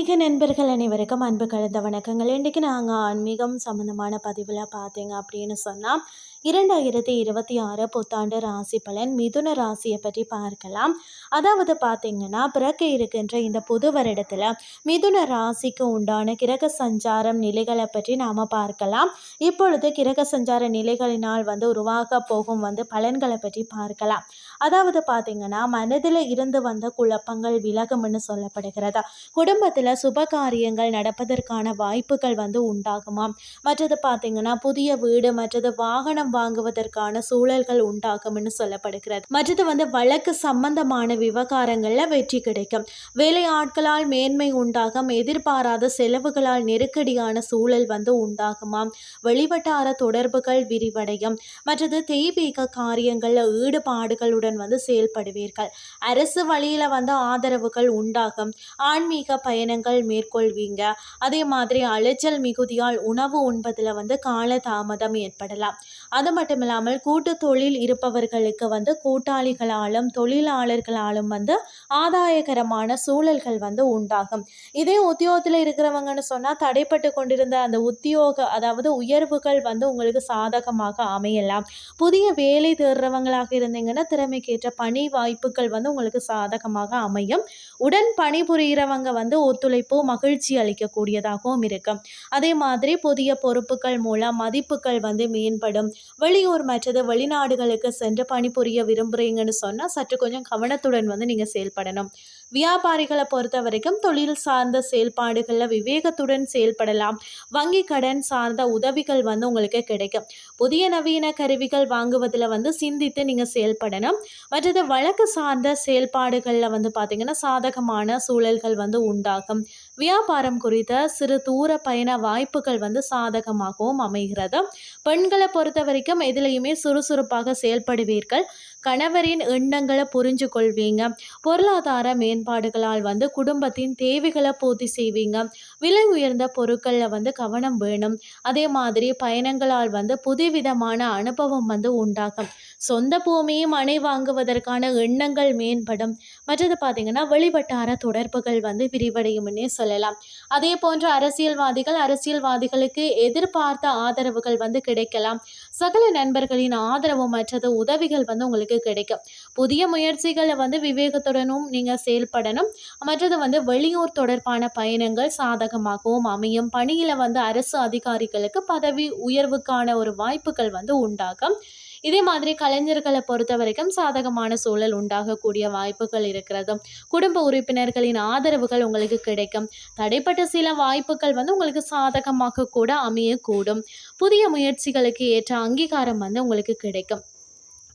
ஆன்மீக நண்பர்கள் அனைவருக்கும் அன்பு கலந்த வணக்கங்கள். இன்றைக்கு நாங்கள் ஆன்மீகம் சம்மந்தமான பதிவில் பார்த்தீங்க அப்படின்னு சொன்னால் இரண்டாயிரத்தி இருபத்தி ஆறு புத்தாண்டு ராசி பலன் மிதுன ராசியை பற்றி பார்க்கலாம். அதாவது பார்த்தீங்கன்னா பிறக்க இருக்கின்ற இந்த புது வருடத்தில் மிதுன ராசிக்கு உண்டான கிரக சஞ்சாரம் நிலைகளை பற்றி நாம் பார்க்கலாம். இப்பொழுது கிரக சஞ்சார நிலைகளினால் வந்து உருவாக போகும் வந்து பலன்களை பற்றி பார்க்கலாம். அதாவது பார்த்தீங்கன்னா மனதில் இருந்து வந்த குழப்பங்கள் விலகும்னு சொல்லப்படுகிறது? குடும்பத்தில் சுப காரியங்கள் நடப்பதற்கான வாய்ப்புகள் வந்து உண்டாகுமாம் மற்றது பார்த்தீங்கன்னா புதிய வீடு மற்றது வாகனம் வாங்குவதற்கான சூழல்கள் உண்டாகும்னு சொல்லப்படுகிறது. மற்றது வந்து வழக்கு சம்பந்தமான விவகாரங்களில் வெற்றி கிடைக்கும். வேலை ஆட்களால் மேன்மை உண்டாகும் எதிர்பாராத செலவுகளால் நெருக்கடியான சூழல் வந்து உண்டாகுமாம். வெளிவட்டார தொடர்புகள் விரிவடையும். மற்றது தெய்வீக காரியங்களில் ஈடுபாடுகளுடன் வந்து செயல்படுவீர்கள். அரசு வழியில் வந்து ஆதரவுகள் உண்டாகும். ஆன்மீக பயணங்கள் மேற்கொள்வீங்க. அதே மாதிரி அலைச்சல் மிகுதியால் உணவு உண்பதில் வந்து கால தாமதம் ஏற்படலாம். அது மட்டும் இல்லாமல் கூட்டு தொழில் இருப்பவர்களுக்கு வந்து கூட்டாளிகளாலும் தொழிலாளர்களாலும் வந்து ஆதாயகரமான சூழல்கள் வந்து உண்டாகும். இதே உத்தியோகத்தில் இருக்கிறவங்கன்னு சொன்னால் தடைப்பட்டு கொண்டிருந்த அந்த உத்தியோக அதாவது உயர்வுகள் வந்து உங்களுக்கு சாதகமாக அமையலாம். புதிய வேலை தேடுறவங்களாக இருந்தீங்கன்னா திறமைக்கேற்ற பணி வாய்ப்புகள் வந்து உங்களுக்கு சாதகமாக அமையும். உடன் பணிபுரிகிறவங்க வந்து ஒத்துழைப்பு மகிழ்ச்சி அளிக்கக்கூடியதாகவும் இருக்கும். அதே மாதிரி புதிய பொறுப்புகள் மூலம் மதிப்புகள் வந்து மேம்படும். வெளியூர் மற்றது வெளிநாடுகளுக்கு சென்று பணிபுரிய விரும்புகிறீங்கன்னு சொன்னால் சற்று கொஞ்சம் கவனத்துடன் வந்து நீங்கள் செயல்படணும். வியாபாரிகளை பொறுத்த வரைக்கும் தொழில் சார்ந்த செயல்பாடுகளில் விவேகத்துடன் செயல்படலாம். வங்கி கடன் சார்ந்த உதவிகள் வந்து உங்களுக்கு கிடைக்கும். புதிய நவீன கருவிகள் வாங்குவதில் வந்து சிந்தித்து நீங்கள் செயல்படணும். மற்றது வழக்கு சார்ந்த செயல்பாடுகளில் வந்து பார்த்திங்கன்னா சாதகமான சூழல்கள் வந்து உண்டாகும். வியாபாரம் குறித்த சிறு தூர பயண வாய்ப்புகள் வந்து சாதகமாகவும் அமைகிறது. பெண்களை பொறுத்த வரைக்கும் எதுலேயுமே சுறுசுறுப்பாக செயல்படுவீர்கள். கணவரின் எண்ணங்களை புரிஞ்சு கொள்வீங்க. பொருளாதார மேம்பாடுகளால் வந்து குடும்பத்தின் தேவைகளை பூர்த்தி செய்வீங்க. விலை உயர்ந்த பொருட்களில் வந்து கவனம் வேணும். அதே மாதிரி பயணங்களால் வந்து புதுவிதமான அனுபவம் வந்து உண்டாகும். சொந்த பூமியும் அணை வாங்குவதற்கான எண்ணங்கள் மேம்படும். மற்றது பார்த்தீங்கன்னா வெளிவட்டார தொடர்புகள் வந்து விரிவடையும்னே சொல்லலாம். அதே போன்ற அரசியல்வாதிகள் அரசியல்வாதிகளுக்கு எதிர்பார்த்த ஆதரவுகள் வந்து கிடைக்கலாம். சகல நண்பர்களின் ஆதரவு மற்றது உதவிகள் வந்து உங்களுக்கு உங்களுக்கு கிடைக்கும். புதிய முயற்சிகளை வந்து விவேகத்துடனும் நீங்கள் செயல்படணும். மற்றது வந்து வெளியூர் தொடர்பான பயணங்கள் சாதகமாகவும் அமையும். பணியில் வந்து அரசு அதிகாரிகளுக்கு பதவி உயர்வுக்கான ஒரு வாய்ப்புகள் வந்து உண்டாகும். இதே மாதிரி கலைஞர்களை பொறுத்த வரைக்கும் சாதகமான சூழல் உண்டாகக்கூடிய வாய்ப்புகள் இருக்கிறது. குடும்ப உறுப்பினர்களின் ஆதரவுகள் உங்களுக்கு கிடைக்கும். தடைப்பட்ட சில வாய்ப்புகள் வந்து உங்களுக்கு சாதகமாக கூட அமையக்கூடும். புதிய முயற்சிகளுக்கு ஏற்ற அங்கீகாரம் வந்து உங்களுக்கு கிடைக்கும்.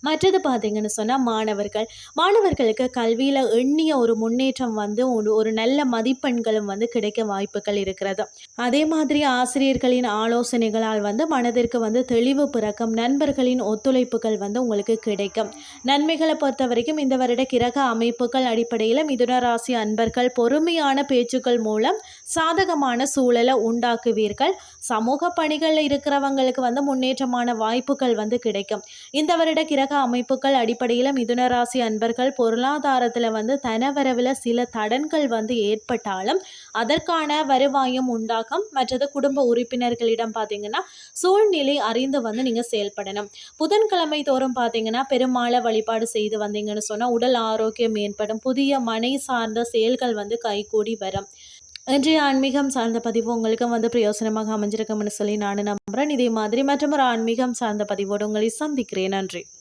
மற்றது பார்த்தீங்கன்னு சொன்னால் மாணவர்கள். மாணவர்களுக்கு கல்வியில் எண்ணிய ஒரு முன்னேற்றம் வந்து ஒரு ஒரு நல்ல மதிப்பெண்களும் வந்து கிடைக்க வாய்ப்புகள் இருக்கிறது. அதே மாதிரி ஆசிரியர்களின் ஆலோசனைகளால் வந்து மனதிற்கு வந்து தெளிவு பிறக்கும் நண்பர்களின் ஒத்துழைப்புகள் வந்து உங்களுக்கு கிடைக்கும். நன்மைகளை பொறுத்த வரைக்கும் இந்த வருட கிரக அமைப்புகள் அடிப்படையில் மிதுனராசி அன்பர்கள் பொறுமையான பேச்சுக்கள் மூலம் சாதகமான சூழலை உண்டாக்குவீர்கள். சமூக பணிகளில் இருக்கிறவங்களுக்கு வந்து முன்னேற்றமான வாய்ப்புகள் வந்து கிடைக்கும். இந்த வருட கிரக அமைப்புகள் அடிப்படையில் மிதுனராசி அன்பர்கள் பொருளாதாரத்தில் வந்து தனவரவில் சில தடன்கள் வந்து ஏற்பட்டாலும் அதற்கான வருவாயும் உண்டாகும். மற்றது குடும்ப உறுப்பினர்களிடம் பார்த்தீங்கன்னா சூழ்நிலை அறிந்து வந்து நீங்கள் செயல்படணும். புதன்கிழமை தோறும் பார்த்தீங்கன்னா பெருமாளை வழிபாடு செய்து வந்தீங்கன்னு சொன்னால் உடல் ஆரோக்கியம் மேம்படும். புதிய மனை சார்ந்த செயல்கள் வந்து கைகூடி வரும். இன்றைய ஆன்மீகம் சார்ந்த பதிவு உங்களுக்கு வந்து பிரயோசனமாக அமைஞ்சிருக்கும்னு சொல்லி நான் நம்புகிறேன் இதே மாதிரி மற்றும் ஒரு ஆன்மீகம் சார்ந்த பதிவோடு உங்களை சந்திக்கிறேன். நன்றி.